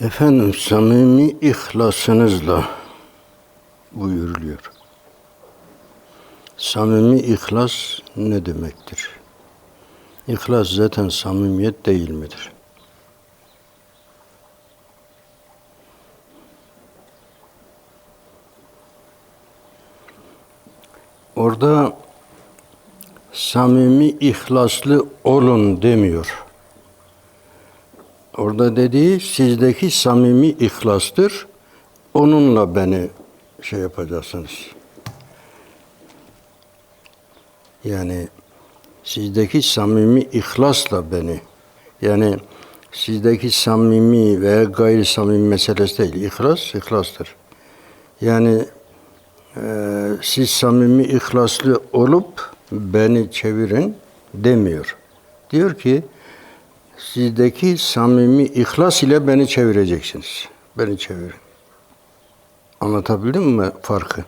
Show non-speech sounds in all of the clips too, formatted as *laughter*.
Efendim samimi ihlasınızla buyuruluyor. Samimi ihlas ne demektir? İhlas zaten samimiyet değil midir? Orada samimi ihlaslı olun demiyor. Orada dediği sizdeki samimi ihlastır. Onunla beni şey yapacaksınız. Yani sizdeki samimi ihlasla beni yani sizdeki samimi veya gayri samimi meselesi değil. İhlas, ihlastır. Yani eee, siz samimi ihlaslı olup beni çevirin demiyor. Diyor ki sizdeki samimi ihlas ile beni çevireceksiniz. Beni çevirin. Anlatabildim mi farkı?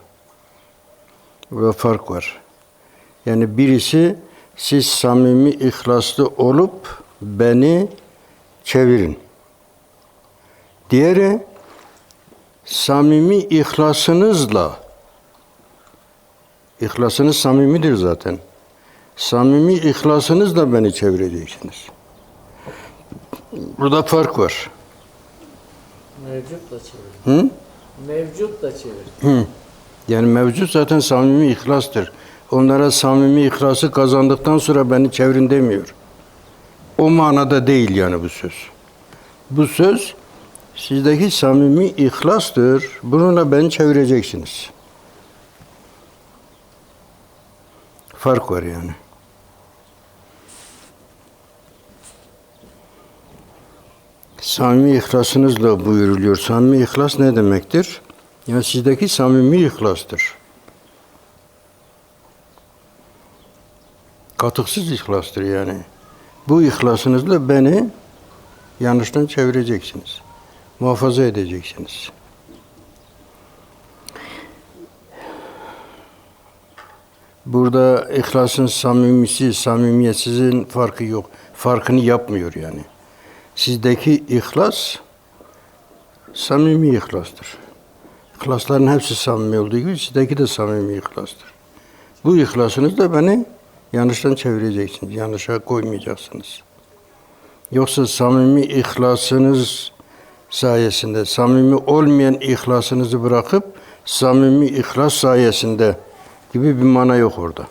Burada fark var. Yani birisi siz samimi ihlaslı olup beni çevirin. Diğeri samimi ihlasınızla ihlasınız samimidir zaten. Samimi ihlasınızla beni çevireceksiniz. Burada fark var. Mevcutla çevir. Hı? Mevcutla çevir. Hı. Yani mevcut zaten samimi ihlastır. Onlara samimi ihlası kazandıktan sonra beni çevirin demiyor. O manada değil yani bu söz. Bu söz sizdeki samimi ihlastır. Bununla beni çevireceksiniz. Fark var yani. Samimi ihlasınızla buyuruluyor. Samimi ihlas ne demektir? Yani sizdeki samimi ihlastır. Katıksız ihlastır yani. Bu ihlasınızla beni yanlıştan çevireceksiniz. Muhafaza edeceksiniz. Burada ihlasın samimisi, samimiyetsizin farkı yok. Farkını yapmıyor yani. Sizdeki ihlas samimi ihlastır. İhlasların hepsi samimi olduğu gibi sizdeki de samimi ihlastır. Bu ihlasınızla beni yanlıştan çevireceksiniz. Yanlışa koymayacaksınız. Yoksa samimi ihlasınız sayesinde, samimi olmayan ihlasınızı bırakıp samimi ihlas sayesinde gibi bir mana yok orada.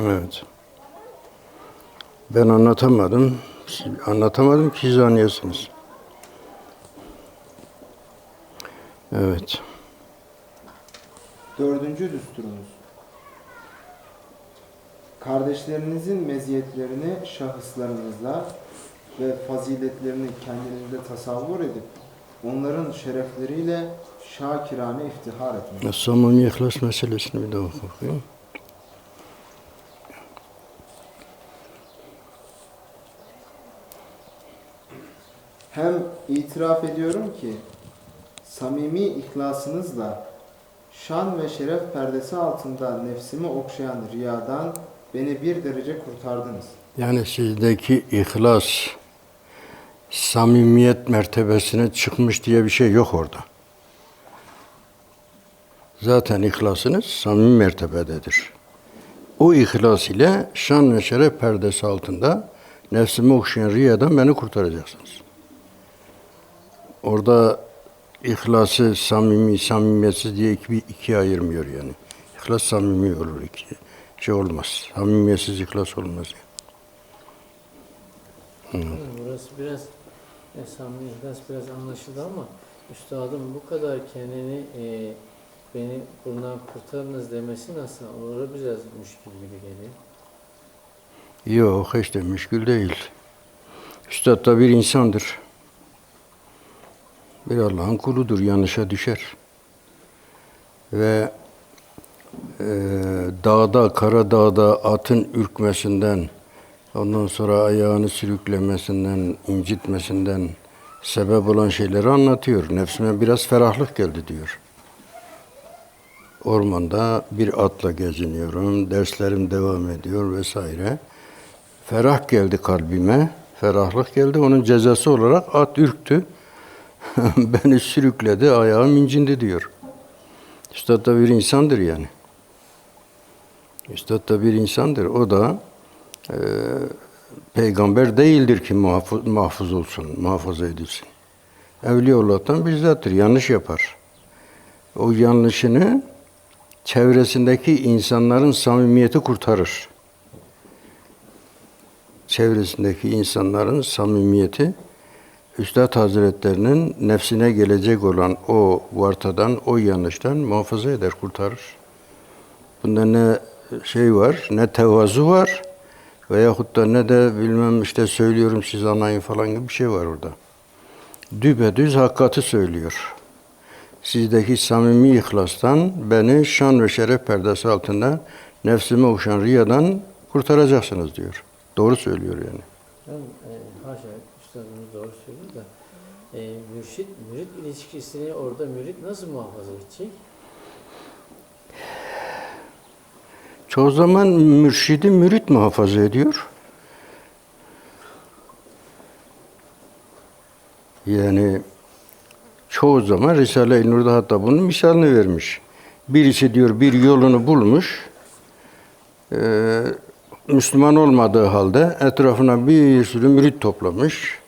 Evet. Ben anlatamadım. Anlatamadım ki siz anlayasınız. Evet. Dördüncü düsturunuz. Kardeşlerinizin meziyetlerini şahıslarınızla ve faziletlerini kendinizde tasavvur edip onların şerefleriyle şakirane iftihar etmek. Samimi ihlas meselesini bir daha okuyayım. Hem itiraf ediyorum ki samimi ihlasınızla şan ve şeref perdesi altında nefsimi okşayan riyadan beni bir derece kurtardınız. Yani sizdeki ihlas, samimiyet mertebesine çıkmış diye bir şey yok orada. Zaten ihlasınız samimi mertebededir. O ihlas ile şan ve şeref perdesi altında nefsimi okşayan riyadan beni kurtaracaksınız. Orada ihlası samimi, samimiyetsiz diye iki, ikiye ayırmıyor yani. İhlas samimi olur iki. Şey olmaz. Samimiyetsiz ihlas olmaz. Yani. Burası biraz e, samimi ihlas biraz anlaşıldı ama üstadım bu kadar kendini e, beni bundan kurtarınız demesi nasıl? Orada biraz müşkül gibi geliyor. Yok hiç de müşkül değil. Üstad da bir insandır. Bir Allah'ın kuludur, yanlışa düşer. Ve e, dağda, kara dağda atın ürkmesinden, ondan sonra ayağını sürüklemesinden, incitmesinden sebep olan şeyleri anlatıyor. Nefsime biraz ferahlık geldi diyor. Ormanda bir atla geziniyorum, derslerim devam ediyor vesaire. Ferah geldi kalbime, Ferahlık geldi. Onun cezası olarak at ürktü. *laughs* Beni sürükledi, ayağım incindi diyor. Üstad da bir insandır yani. Üstad da bir insandır. O da e, peygamber değildir ki mahfuz, mahfuz olsun, muhafaza edilsin. Evliyaullah'tan bizzattır. Yanlış yapar. O yanlışını çevresindeki insanların samimiyeti kurtarır. Çevresindeki insanların samimiyeti Üstad Hazretlerinin nefsine gelecek olan o vartadan, o yanlıştan muhafaza eder, kurtarır. Bunda ne şey var, ne tevazu var veyahut da ne de bilmem işte söylüyorum siz anlayın falan gibi bir şey var orada. Düpedüz hakikati söylüyor. Sizdeki samimi ihlastan beni şan ve şeref perdesi altında nefsime okşan riyadan kurtaracaksınız diyor. Doğru söylüyor yani. Ben e, haşa üstadımız doğru söylüyor da e, mürşit mürit ilişkisini orada mürit nasıl muhafaza edecek? Çoğu zaman mürşidi mürit muhafaza ediyor. Yani çoğu zaman Risale-i Nur'da hatta bunun misalini vermiş. Birisi diyor bir yolunu bulmuş, eee, Müslüman olmadığı halde etrafına bir sürü mürit toplamış,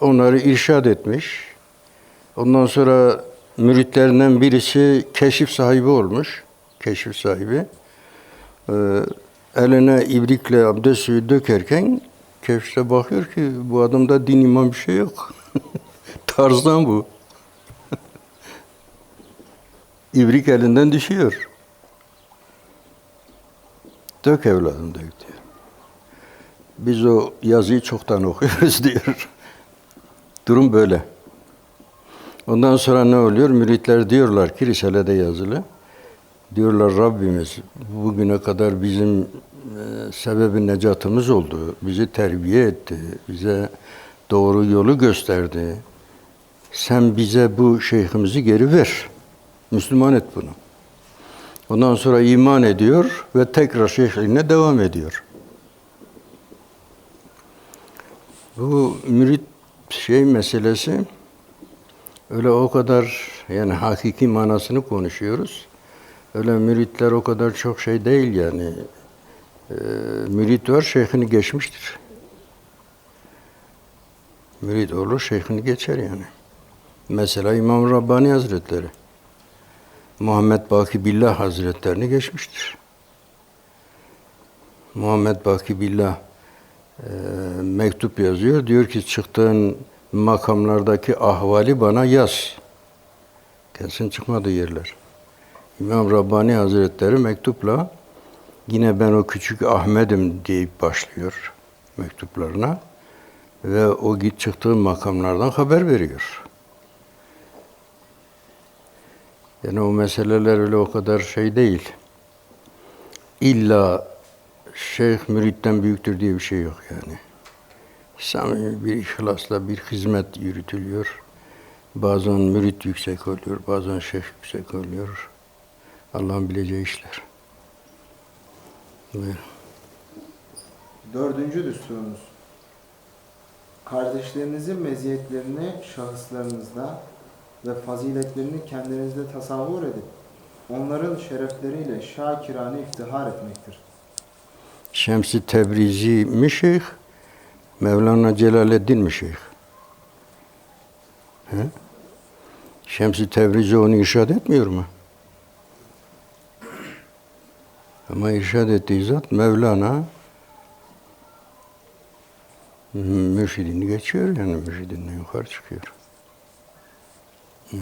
onları irşad etmiş. Ondan sonra müritlerinden birisi keşif sahibi olmuş, keşif sahibi. Ee, eline ibrikle abdest suyu dökerken keşfe bakıyor ki bu adamda din iman bir şey yok. *laughs* Tarzdan bu. *laughs* İbrik elinden düşüyor. Dök evladım dök diyor. Biz o yazıyı çoktan okuyoruz *laughs* diyor. Durum böyle. Ondan sonra ne oluyor? Müritler diyorlar ki Risale'de yazılı. Diyorlar Rabbimiz bugüne kadar bizim e, sebebi necatımız oldu. Bizi terbiye etti. Bize doğru yolu gösterdi. Sen bize bu şeyhimizi geri ver. Müslüman et bunu. Ondan sonra iman ediyor ve tekrar şeyhliğine devam ediyor. Bu mürit şey meselesi öyle o kadar yani hakiki manasını konuşuyoruz. Öyle müritler o kadar çok şey değil yani. Ee, mürit var şeyhini geçmiştir. Mürit olur şeyhini geçer yani. Mesela İmam Rabbani Hazretleri. Muhammed Baki Billah Hazretlerini geçmiştir. Muhammed Baki Billah e, mektup yazıyor. Diyor ki çıktığın makamlardaki ahvali bana yaz. Gelsin çıkmadığı yerler. İmam Rabbani Hazretleri mektupla yine ben o küçük Ahmet'im deyip başlıyor mektuplarına ve o git çıktığı makamlardan haber veriyor. Yani o meseleler öyle o kadar şey değil. İlla şeyh müritten büyüktür diye bir şey yok yani. Samimi bir ihlasla bir hizmet yürütülüyor. Bazen mürit yüksek oluyor, bazen şeyh yüksek oluyor. Allah'ın bileceği işler. Buyurun. Dördüncü düsturunuz. Kardeşlerinizin meziyetlerini şahıslarınızda ve faziletlerini kendinizde tasavvur edip onların şerefleriyle şakirane iftihar etmektir. Şems-i Tebrizi mi? Mevlana Celaleddin mi şeyh? He? Şems-i Tebrizi onu irşad etmiyor mu? Ama irşad ettiği zat Mevlana mürşidini geçiyor yani mürşidinden yukarı çıkıyor. Hı.